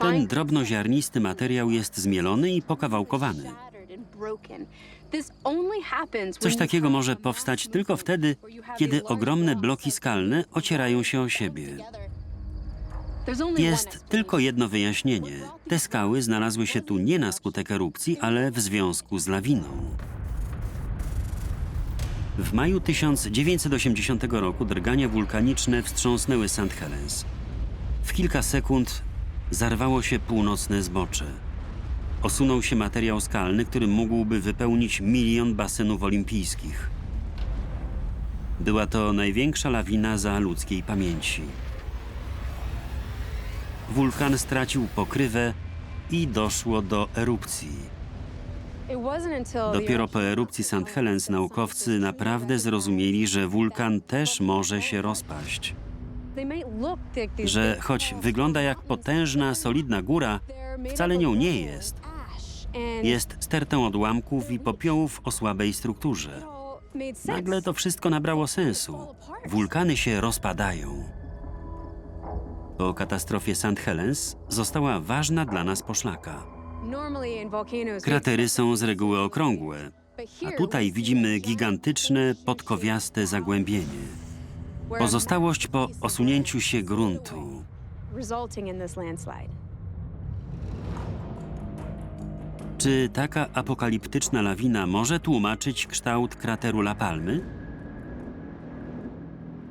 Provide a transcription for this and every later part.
Ten drobnoziarnisty materiał jest zmielony i pokawałkowany. Coś takiego może powstać tylko wtedy, kiedy ogromne bloki skalne ocierają się o siebie. Jest tylko jedno wyjaśnienie. Te skały znalazły się tu nie na skutek erupcji, ale w związku z lawiną. W maju 1980 roku drgania wulkaniczne wstrząsnęły St. Helens. W kilka sekund zarwało się północne zbocze. Osunął się materiał skalny, który mógłby wypełnić milion basenów olimpijskich. Była to największa lawina za ludzkiej pamięci. Wulkan stracił pokrywę i doszło do erupcji. Dopiero po erupcji St. Helens naukowcy naprawdę zrozumieli, że wulkan też może się rozpaść. Że choć wygląda jak potężna, solidna góra, wcale nią nie jest. Jest stertą odłamków i popiołów o słabej strukturze. Nagle to wszystko nabrało sensu. Wulkany się rozpadają. Po katastrofie St. Helens została ważna dla nas poszlaka. Kratery są z reguły okrągłe, a tutaj widzimy gigantyczne, podkowiaste zagłębienie. Pozostałość po osunięciu się gruntu. Czy taka apokaliptyczna lawina może tłumaczyć kształt krateru La Palmy?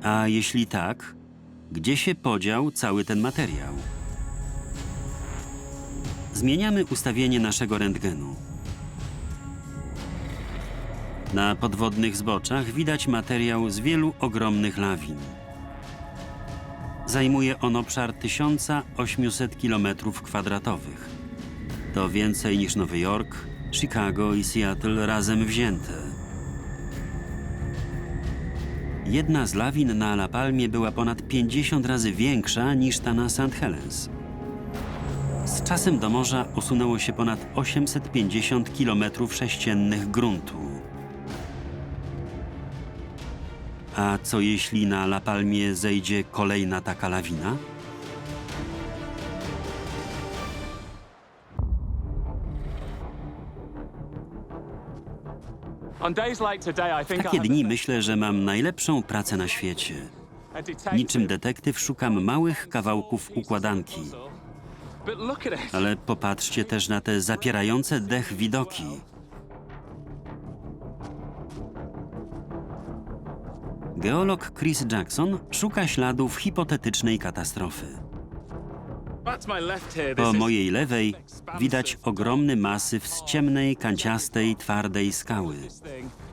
A jeśli tak, gdzie się podział cały ten materiał? Zmieniamy ustawienie naszego rentgenu. Na podwodnych zboczach widać materiał z wielu ogromnych lawin. Zajmuje on obszar 1800 km2. To więcej niż Nowy Jork, Chicago i Seattle razem wzięte. Jedna z lawin na La Palmie była ponad 50 razy większa niż ta na St. Helens. Z czasem do morza usunęło się ponad 850 km sześciennych gruntu. A co jeśli na La Palmie zejdzie kolejna taka lawina? W takie dni myślę, że mam najlepszą pracę na świecie. Niczym detektyw szukam małych kawałków układanki. Ale popatrzcie też na te zapierające dech widoki. Geolog Chris Jackson szuka śladów hipotetycznej katastrofy. Po mojej lewej widać ogromny masyw z ciemnej, kanciastej, twardej skały.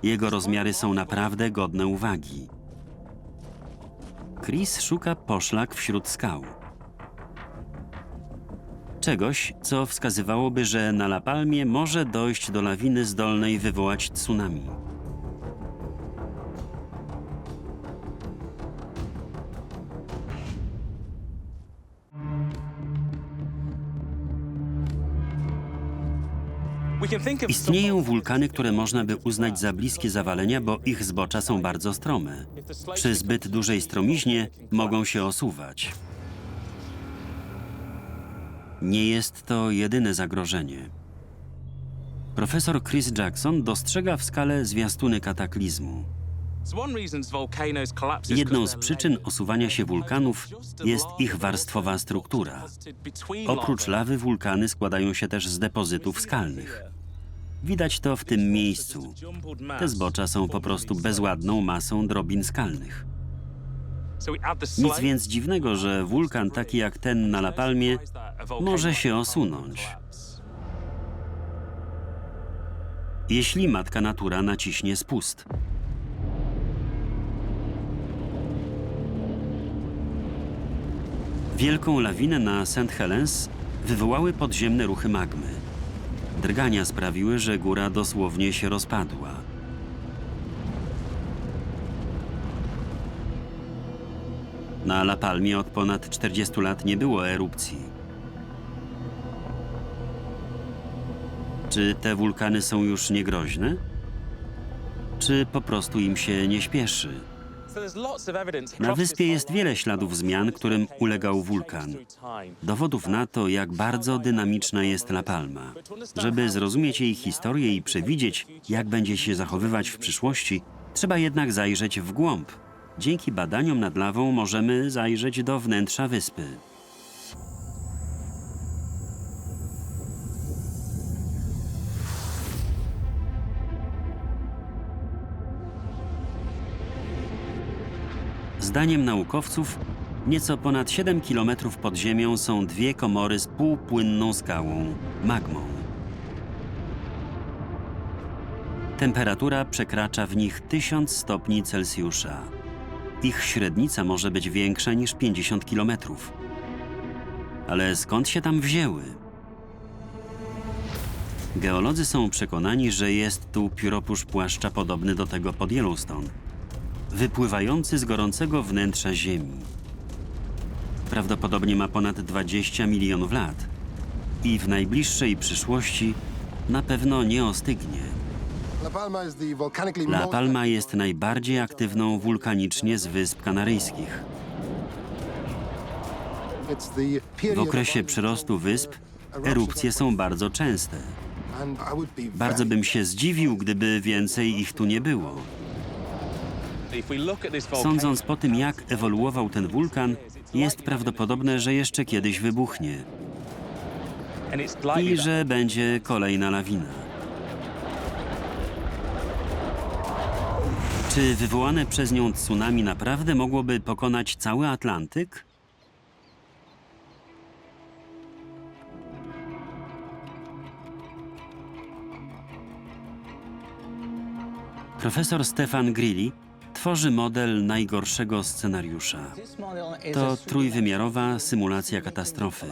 Jego rozmiary są naprawdę godne uwagi. Chris szuka poszlak wśród skał. Czegoś, co wskazywałoby, że na La Palmie może dojść do lawiny zdolnej wywołać tsunami. Istnieją wulkany, które można by uznać za bliskie zawalenia, bo ich zbocza są bardzo strome. Przy zbyt dużej stromiźnie mogą się osuwać. Nie jest to jedyne zagrożenie. Profesor Chris Jackson dostrzega w skale zwiastuny kataklizmu. Jedną z przyczyn osuwania się wulkanów jest ich warstwowa struktura. Oprócz lawy wulkany składają się też z depozytów skalnych. Widać to w tym miejscu. Te zbocza są po prostu bezładną masą drobin skalnych. Nic więc dziwnego, że wulkan taki jak ten na La Palmie może się osunąć. Jeśli matka natura naciśnie spust. Wielką lawinę na St. Helens wywołały podziemne ruchy magmy. Drgania sprawiły, że góra dosłownie się rozpadła. Na La Palmie od ponad 40 lat nie było erupcji. Czy te wulkany są już niegroźne? Czy po prostu im się nie śpieszy? Na wyspie jest wiele śladów zmian, którym ulegał wulkan. Dowodów na to, jak bardzo dynamiczna jest La Palma. Żeby zrozumieć jej historię i przewidzieć, jak będzie się zachowywać w przyszłości, trzeba jednak zajrzeć w głąb. Dzięki badaniom nad lawą możemy zajrzeć do wnętrza wyspy. Zdaniem naukowców, nieco ponad 7 km pod ziemią są dwie komory z półpłynną skałą magmą. Temperatura przekracza w nich 1000 stopni Celsjusza. Ich średnica może być większa niż 50 km. Ale skąd się tam wzięły? Geolodzy są przekonani, że jest tu pióropusz płaszcza podobny do tego pod Yellowstone wypływający z gorącego wnętrza Ziemi. Prawdopodobnie ma ponad 20 milionów lat i w najbliższej przyszłości na pewno nie ostygnie. La Palma jest najbardziej aktywną wulkanicznie z Wysp Kanaryjskich. W okresie przyrostu wysp erupcje są bardzo częste. Bardzo bym się zdziwił, gdyby więcej ich tu nie było. Sądząc po tym, jak ewoluował ten wulkan, jest prawdopodobne, że jeszcze kiedyś wybuchnie i że będzie kolejna lawina. Czy wywołane przez nią tsunami naprawdę mogłoby pokonać cały Atlantyk? Profesor Stefan Grilli tworzy model najgorszego scenariusza. To trójwymiarowa symulacja katastrofy.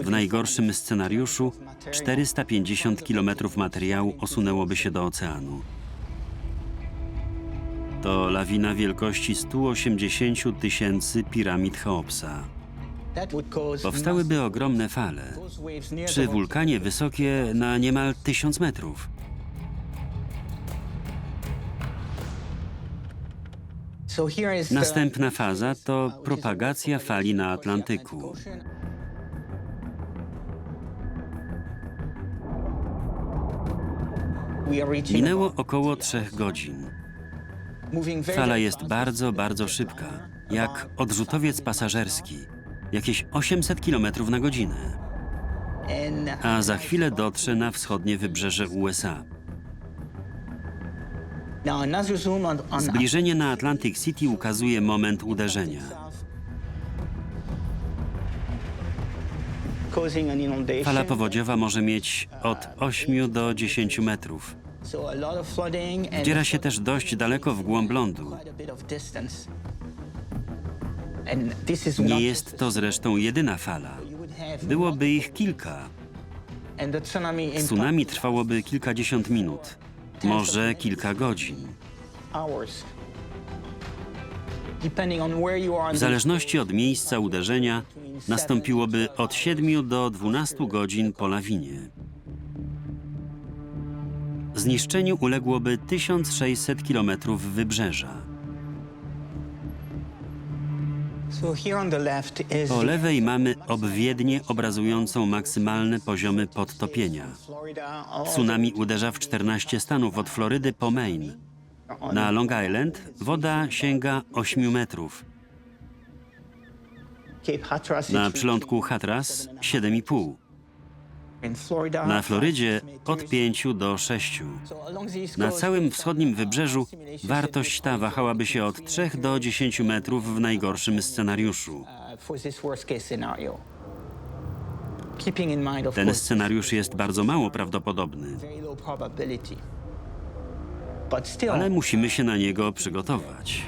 W najgorszym scenariuszu 450 km materiału osunęłoby się do oceanu. To lawina wielkości 180 tysięcy piramid Cheopsa. Powstałyby ogromne fale. Przy wulkanie wysokie na niemal 1000 metrów. Następna faza to propagacja fali na Atlantyku. Minęło około trzech godzin. Fala jest bardzo, bardzo szybka, jak odrzutowiec pasażerski, jakieś 800 km na godzinę. A za chwilę dotrze na wschodnie wybrzeże USA. Zbliżenie na Atlantic City ukazuje moment uderzenia. Fala powodziowa może mieć od 8 do 10 metrów. Wdziera się też dość daleko w głąb lądu. Nie jest to zresztą jedyna fala. Byłoby ich kilka. Tsunami trwałoby kilkadziesiąt minut może kilka godzin. W zależności od miejsca uderzenia nastąpiłoby od 7 do 12 godzin po lawinie. Zniszczeniu uległoby 1600 km wybrzeża. Po lewej mamy obwiednię obrazującą maksymalne poziomy podtopienia. Tsunami uderza w 14 stanów od Florydy po Maine. Na Long Island woda sięga 8 metrów. Na przylądku Hatteras 7,5. Na Florydzie od 5 do 6. Na całym wschodnim wybrzeżu wartość ta wahałaby się od 3 do 10 metrów w najgorszym scenariuszu. Ten scenariusz jest bardzo mało prawdopodobny, ale musimy się na niego przygotować.